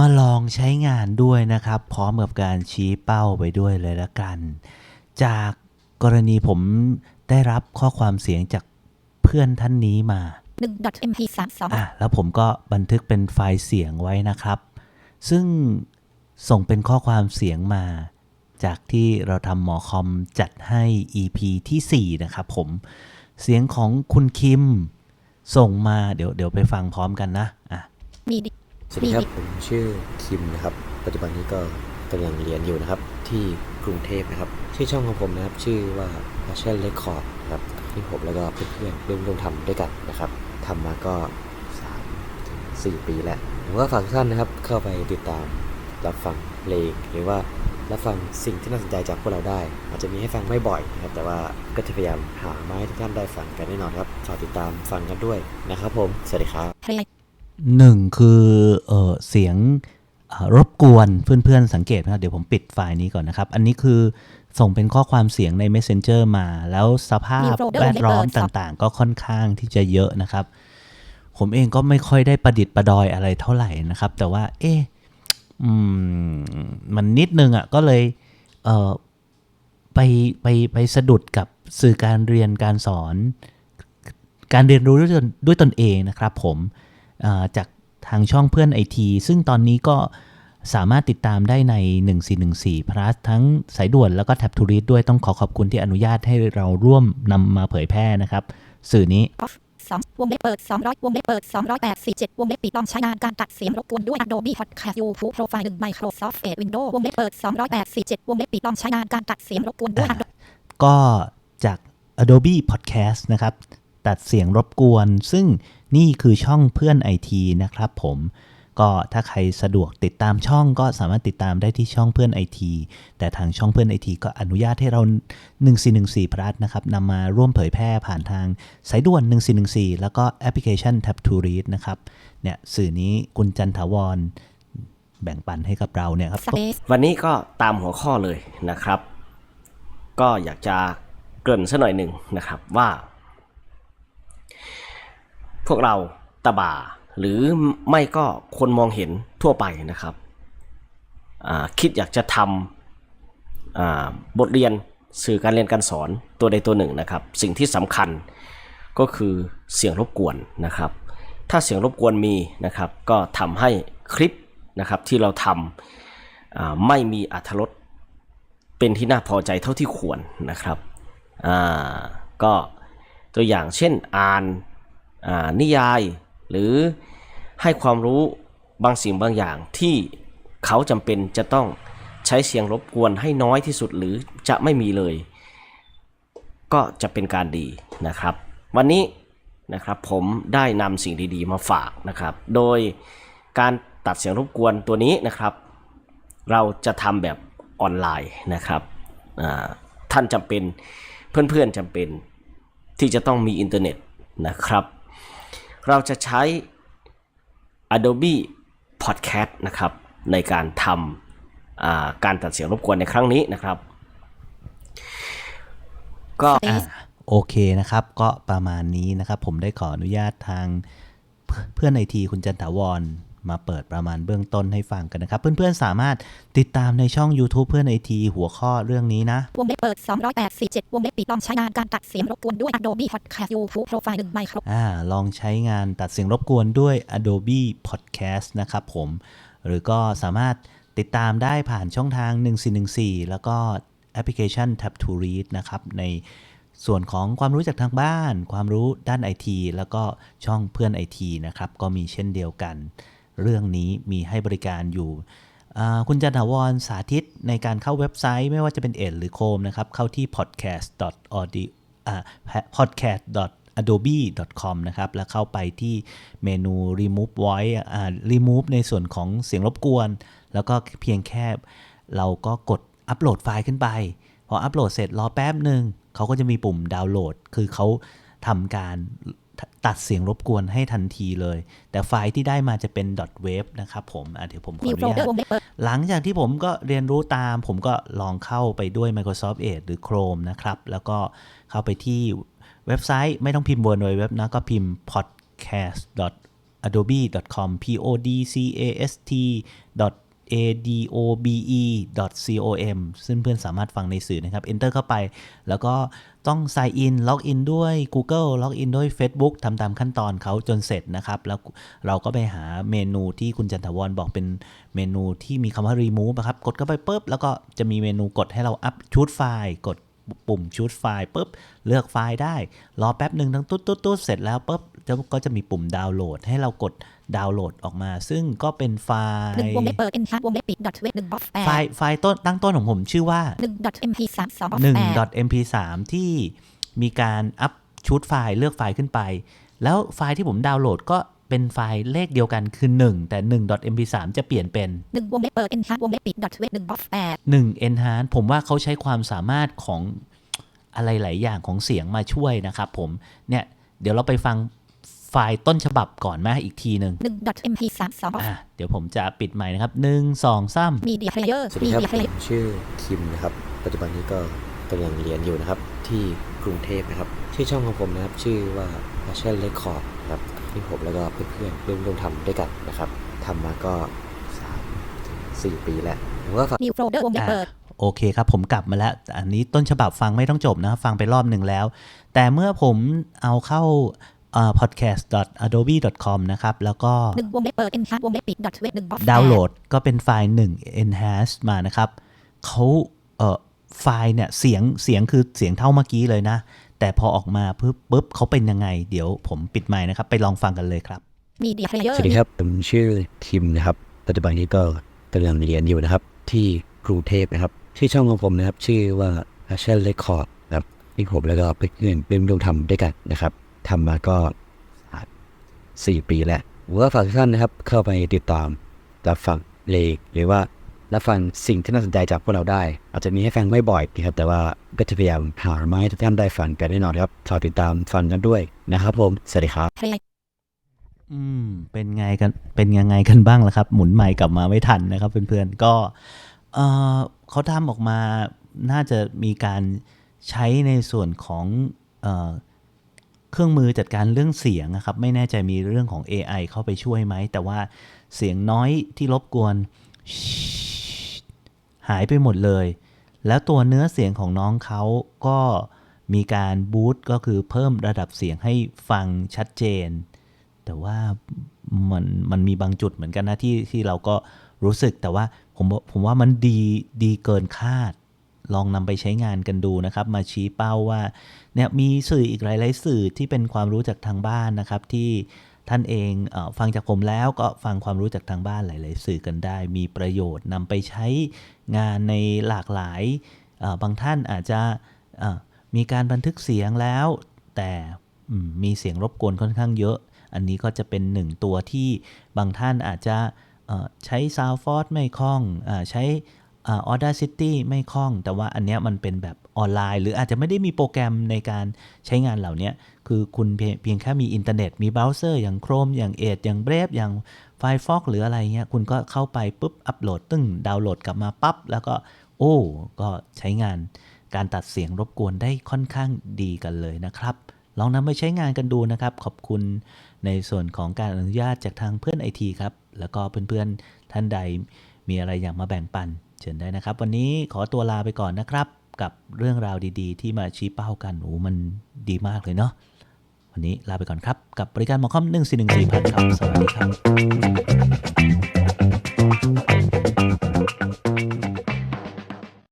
มาลองใช้งานด้วยนะครับ พร้อมกับการชี้เป้าไปด้วยเลยละกัน จากกรณีผมได้รับข้อความเสียงจากเพื่อนท่านนี้มา 1.mp32 อะแล้วผมก็บันทึกเป็นไฟล์เสียงไว้นะครับ ซึ่งส่งเป็นข้อความเสียงมา จากที่เราทำหมอคอมจัดให้ EP ที่ 4 นะครับผม เสียงของคุณคิม ส่งมาเดี๋ยวเดี๋ยวไปฟังพร้อมกันนะ อะมีดิ สวัสดีครับผมชื่อคิมนะครับ ปัจจุบันนี้ก็กำลังเรียนอยู่นะครับ ที่กรุงเทพนะครับ ชื่อช่องของผมนะครับ ชื่อว่า Passion Record นะครับที่ผมแล้วก็เพื่อนๆร่วมร่วมทำด้วยกันนะครับทำมาก็3ถึง4ปีแล้วผมก็ฝากทุกท่านนะครับ เข้าไปติดตามรับฟังเพลงหรือว่ารับฟังสิ่งที่น่าสนใจจากพวกเราได้ อาจจะมีให้ฟังไม่บ่อยนะครับ แต่ว่าก็จะพยายามหามาให้ทุกท่านได้ฟังกันแน่นอนครับฝากติดตามฟังกันด้วยนะครับผม สวัสดีครับเพลง หนึ่งคือเออเสียงเอ่อรบกวนเพื่อนๆสังเกตนะครับ เดี๋ยวผมปิดไฟล์นี้ก่อนนะครับ อันนี้คือส่งเป็นข้อความเสียงใน Messenger มา แล้วสภาพแวดล้อมต่างๆ ก็ค่อนข้างที่จะเยอะนะครับ ผมเองก็ไม่ค่อยได้ประดิษฐ์ประดอยอะไรเท่าไหร่นะครับ แต่ว่า เอ๊ะอืมมันนิดนึงอะก็เลยเออไปไปไปสะดุดกับสื่อการเรียนการสอน การเรียนรู้ด้วยตนด้วยตนเองนะครับ ผมอ่า จากทางช่องเพื่อนไอทีซึ่งตอนนี้ก็สามารถติดตามได้ใน 1414 plus ทั้งสายด่วนแล้วก็แท็บทูริสด้วยต้องขอขอบคุณที่อนุญาตให้เราร่วมนำมาเผยแพร่นะครับ สื่อนี้ออฟ2วงเล็บเปิด 200 วงเล็บเปิด 287 วงเล็บปิดลองใช้งานการตัดเสียงรบกวนด้วย Adobe Podcast YouTube Profile 1 Microsoft Edge Windows วงเล็บเปิด 287 วงเล็บปิดลองใช้งานการตัดเสียงรบกวนด้วย Adobe ก็จาก Adobe Podcast นะครับ ตัดเสียงรบกวน ซึ่ง นี่คือช่องเพื่อนไอทีนะครับผมก็ถ้าใครสะดวกติดตามช่องก็สามารถติดตามได้ที่ช่องเพื่อนไอทีแต่ทางช่องเพื่อนไอทีก็อนุญาตให้เรา 1414 พลัสนะครับนำมาร่วมเผยแพร่ผ่านทางสายด่วน 1414 แล้วก็แอปพลิเคชัน Tap to Read นะครับเนี่ยสื่อนี้คุณจันทวรแบ่งปันให้กับเราเนี่ยครับ Space วันนี้ก็ตามหัวข้อเลยนะครับ ก็อยากจะเกริ่นสักหน่อยหนึ่งนะครับว่า พวกเราตาบ่า หรือไม่ก็คนมองเห็นทั่วไปนะครับคิดอยากจะทำบทเรียนสื่อการเรียนการสอนตัวใดตัวหนึ่งนะครับ สิ่งที่สำคัญก็คือเสียงรบกวนนะครับ ถ้าเสียงรบกวนมีนะครับ ก็ทำให้คลิปนะครับที่เราทำไม่มีอัธรสเป็นที่น่าพอใจเท่าที่ควรนะครับก็ตัวอย่างเช่นอ่าน นิยาย หรือให้ความรู้บางสิ่งบางอย่างที่เขาจำเป็นจะต้องใช้เสียงรบกวนให้น้อยที่สุดหรือจะไม่มีเลย ก็จะเป็นการดีนะครับ วันนี้นะครับผมได้นำสิ่งดีๆมาฝากนะครับ โดยการตัดเสียงรบกวนตัวนี้นะครับ เราจะทำแบบออนไลน์นะครับท่านจำเป็นเพื่อนๆจำเป็นที่จะต้องมีอินเทอร์เน็ตนะครับ เราจะใช้ Adobe Podcast นะครับในการทำอ่าการตัดเสียงรบกวนในครั้งนี้นะครับ ก็อะโอเคนะครับ ก็ประมาณนี้นะครับ ผมได้ขออนุญาตทางเพื่เพื่อนไอทีคุณจันทาวร มาเปิดประมาณเบื้องต้นให้ฟังกันนะครับ เพื่อนๆ สามารถติดตามในช่อง YouTube เพื่อนไอทีหัวข้อเรื่องนี้นะ วงเล็บเปิด 287 วงเล็บปิดลองใช้งานการตัดเสียงรบกวนด้วย Adobe Podcast YouTube Profile 1 Micro อ่าลองใช้งานตัดเสียงรบกวนด้วย Adobe Podcast นะครับผม หรือก็สามารถติดตามได้ผ่านช่องทาง 1414 แล้วก็แอปพลิเคชัน Tap to Read นะครับในส่วนของความรู้จากทางบ้าน ความรู้ด้านไอทีแล้วก็ช่องเพื่อนไอทีนะครับ ก็มีเช่นเดียวกัน เรื่องนี้มีให้บริการอยู่ คุณจันทวรสาธิตในการเข้าเว็บไซต์ไม่ว่าจะเป็นเอ็ดหรือโคมนะครับ เข้าที่ podcast.audio podcast.adobe.com นะครับ แล้วเข้าไปที่เมนู remove voice remove ในส่วนของเสียงรบกวน แล้วก็เพียงแค่เราก็กดอัปโหลดไฟล์ขึ้นไป พออัปโหลดเสร็จรอแป๊บหนึ่งเขาก็จะมีปุ่มดาวน์โหลด คือเขาทำการ ตัดเสียงรบกวนให้ทันทีเลย แต่ไฟล์ที่ได้มาจะเป็น .wave นะครับผมอะเดี๋ยวผมขอ New อนุญา Folder ตวงเล็บเปิดหลังจากที่ผมก็เรียนรู้ตาม ผมก็ลองเข้าไปด้วย Microsoft Edge หรือ Chrome นะครับ แล้วก็เข้าไปที่เว็บไซต์ไม่ต้องพิมพ์บนเว็บนะก็พิมพ์ podcast adobe.com p Adobe.com ซึ่งเพื่อนสามารถฟังในสื่อนะครับ enter เข้าไป แล้วก็ต้อง sign in ล็อกอินด้วย Google ล็อกอินด้วย Facebook ทำตามขั้นตอนเขาจนเสร็จนะครับ แล้วเราก็ไปหาเมนูที่คุณจันทวรบอกเป็นเมนูที่มีคำว่า remove นะครับ กดเข้าไปปุ๊บ แล้วก็จะมีเมนูกดให้เราอัพชุดไฟล์กดปุ่มชุดไฟล์ปุ๊บ เลือกไฟล์ได้ รอแป๊บหนึ่งทั้งตุ๊ดตุ๊ดตุ๊ดเสร็จแล้วปุ๊บ จะก็จะมีปุ่มดาวน์โหลด ให้เรากดดาวน์โหลดออกมา ซึ่งก็เป็นไฟล์หนึ่งวงเล็บเปิด enhance วงเล็บปิด dot web หนึ่ง box แปไฟดล์ไฟล์ต้นตั้งต้นของผมชื่อว่าหนึ่ง dot mp สามสอง box แปด1 mp3 ที่มีการอัพชุดไฟล์เลือกไฟล์ขึ้นไป แล้วไฟล์ที่ผมดาวน์โหลดก็เป็นไฟล์เลขเดียวกันคือ 1 แต่ 1 mp3 จะเปลี่ยนเป็นหนึ่งวงเล็บเปิด enhance วงเล็บปิด dot web หนึ่ง box แปด1 enhance ผมว่าเขาใช้ความสามารถของอะไรหลายอย่างของเสียงมาช่วยนะครับผมเนี่ยเดี๋ยวเราไปฟัง ไฟล์ต้นฉบับก่อนไหมอีกทีหนึ่งหนึ่ง dot mp สามสอง box อะเดี๋ยวผมจะปิดใหม่นะครับ 1 2 3 media player สวัสดีครับ media ผ player มชื่อคิมนะครับ ปัจจุบันนี้ก็กำลังเรียนอยู่นะครับ ที่กรุงเทพนะครับ ชื่อช่องของผมนะครับ ชื่อว่า Passion Record นะครับที่ผมแล้วก็เพื่อนๆร่วมร่วมทำด้วยกันนะครับทำมาก็3ถึง4ปีแล้วผมก็ฝาก new folder วงเล็บเปิด โอเคครับ ผมกลับมาแล้ว อันนี้ต้นฉบับฟังไม่ต้องจบนะ ฟังไปรอบหนึ่งแล้ว แต่เมื่อผมเอาเข้า podcast.adobe.com นะครับ แล้วก็หนึ่งวงเล็บเปิด enhance วงเล็บปิด dot web หนึ่ง box ดาวน์โหลดก็เป็นไฟล์1 enhance มานะครับเขาเอ่อไฟล์เนี่ยเสียงเสียงคือเสียงเท่าเมื่อกี้เลยนะ แต่พอออกมาปุ๊บปุ๊บเขาเป็นยังไง เดี๋ยวผมปิดไมค์นะครับ ไปลองฟังกันเลยครับ media player สวัสดีครับ ผมชื่อคิมนะครับ ปัจจุบันนี้ก็กำลังเรียนอยู่นะครับ ที่กรุงเทพนะครับชื่อช่องของผมนะครับ ชื่อว่า Passion Record นะครับที่ผมแล้วก็เพื่อนๆร่วมร่วมทำด้วยกันนะครับ ทำมาก็สี่ปีแล้วผมก็ฝากทุกท่านนะครับ เข้าไปติดตามรับฟังเลงหรือว่ารับฟังสิ่งที่น่าสนใจจากพวกเราได้ อาจจะมีให้ฟังไม่บ่อยนะครับแต่ว่าก็จะพยายามหามาให้ทุกท่านได้ฟังกันแน่นอนครับฝากติดตามฟังกันด้วยนะครับ ผมสวัสดีครับ player อืมเป็นไงกันเป็นยังไงกันบ้างล่ะครับ หมุนใหม่กลับมาไม่ทันนะครับ เพื่อนๆก็เออเขาทำออกมาน่าจะมีการใช้ในส่วนของเออ เครื่องมือจัดการเรื่องเสียงนะครับ ไม่แน่ใจมีเรื่องของ AI เข้าไปช่วยไหม แต่ว่าเสียงน้อยที่รบกวน หายไปหมดเลย แล้วตัวเนื้อเสียงของน้องเขาก็มีการบูตก็คือเพิ่มระดับเสียงให้ฟังชัดเจน แต่ว่ามันมันมีบางจุดเหมือนกันนะที่ที่เราก็รู้สึกแต่ว่าผมผมว่ามันดีดีเกินคาด ลองนำไปใช้งานกันดูนะครับ มาชี้เป้าว่าเนี่ยมีสื่ออีกหลาย ๆ สื่อที่เป็นความรู้จากทางบ้านนะครับ ที่ท่านเองเออฟังจากผมแล้วก็ฟังความรู้จากทางบ้านหลาย ๆ สื่อกันได้ มีประโยชน์นำไปใช้งานในหลากหลายบางท่านอาจจะมีการบันทึกเสียงแล้ว แต่มีเสียงรบกวนค่อนข้างเยอะ อันนี้ก็จะเป็นหนึ่งตัวที่บางท่านอาจจะใช้ Soundforce ไม่คล่องอใช้ อ่า Audacity ไม่คล่อง แต่ว่าอันเนี้ยมันเป็นแบบออนไลน์ หรืออาจจะไม่ได้มีโปรแกรมในการใช้งานเหล่านี้คือคุณเพียงแค่มีอินเทอร์เน็ต มีเบราว์เซอร์อย่าง Chrome อย่าง Edge อย่าง Brave อย่าง Firefox หรืออะไรเงี้ยคุณก็เข้าไปปุ๊บอัปโหลด ตึ้งดาวน์โหลดกลับมาปั๊บแล้วก็โอ้ก็ใช้งานการตัดเสียงรบกวนได้ค่อนข้างดีกันเลยนะครับ ลองนำไปใช้งานกันดูนะครับ ขอบคุณในส่วนของการอนุญาตจากทางเพื่อนไอทีครับแล้วก็เพื่อนๆท่านใดมีอะไรอยากมาแบ่งปัน เชิญได้นะครับ วันนี้ขอตัวลาไปก่อนนะครับ กับเรื่องราวดีๆ ที่มาชี้เป้ากันโอ้มันดีมากเลยเนาะวันนี้ลาไปก่อนครับ กับบริการหมอคอม1 4 1 4พันครับ สวัสดีครับ